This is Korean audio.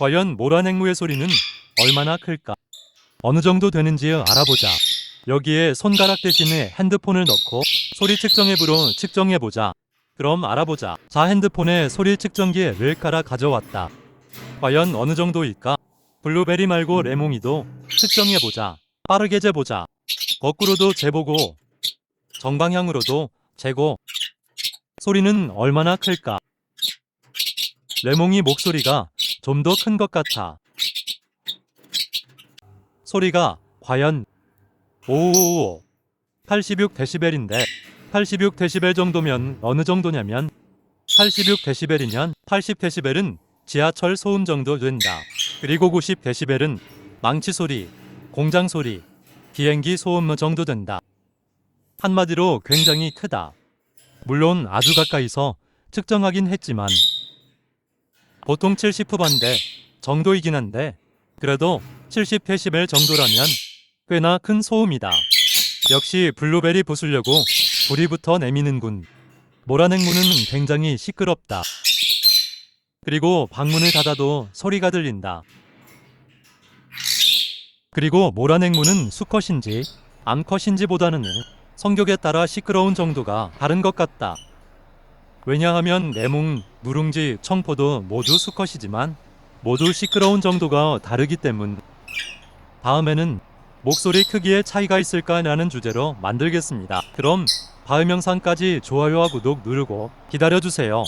과연 모란앵무의 소리는 얼마나 클까? 어느 정도 되는지 알아보자. 여기에 손가락 대신에 핸드폰을 넣고 소리 측정 앱으로 측정해보자. 그럼 알아보자. 자, 핸드폰에 소리 측정기 를 깔아 가져왔다. 과연 어느 정도일까? 블루베리 말고 레몽이도 측정해보자. 빠르게 재보자. 거꾸로도 재보고 정방향으로도 재고 소리는 얼마나 클까? 레몽이 목소리가 좀 더 큰 것 같아. 소리가 과연 오오오 86데시벨인데 86데시벨 정도면 어느 정도냐면 86데시벨이면 80데시벨은 지하철 소음 정도 된다. 그리고 90데시벨은 망치 소리, 공장 소리, 비행기 소음 정도 된다. 한마디로 굉장히 크다. 물론 아주 가까이서 측정하긴 했지만 보통 70후반대 정도이긴 한데 그래도 70데시벨 정도라면 꽤나 큰 소음이다. 역시 블루베리 부수려고 불이부터 내미는군. 모란앵무는 굉장히 시끄럽다. 그리고 방문을 닫아도 소리가 들린다. 그리고 모란앵무는 수컷인지 암컷인지 보다는 성격에 따라 시끄러운 정도가 다른 것 같다. 왜냐하면 내몽, 누룽지, 청포도 모두 수컷이지만 모두 시끄러운 정도가 다르기 때문. 다음에는 목소리 크기의 차이가 있을까라는 주제로 만들겠습니다. 그럼 다음 영상까지 좋아요와 구독 누르고 기다려주세요.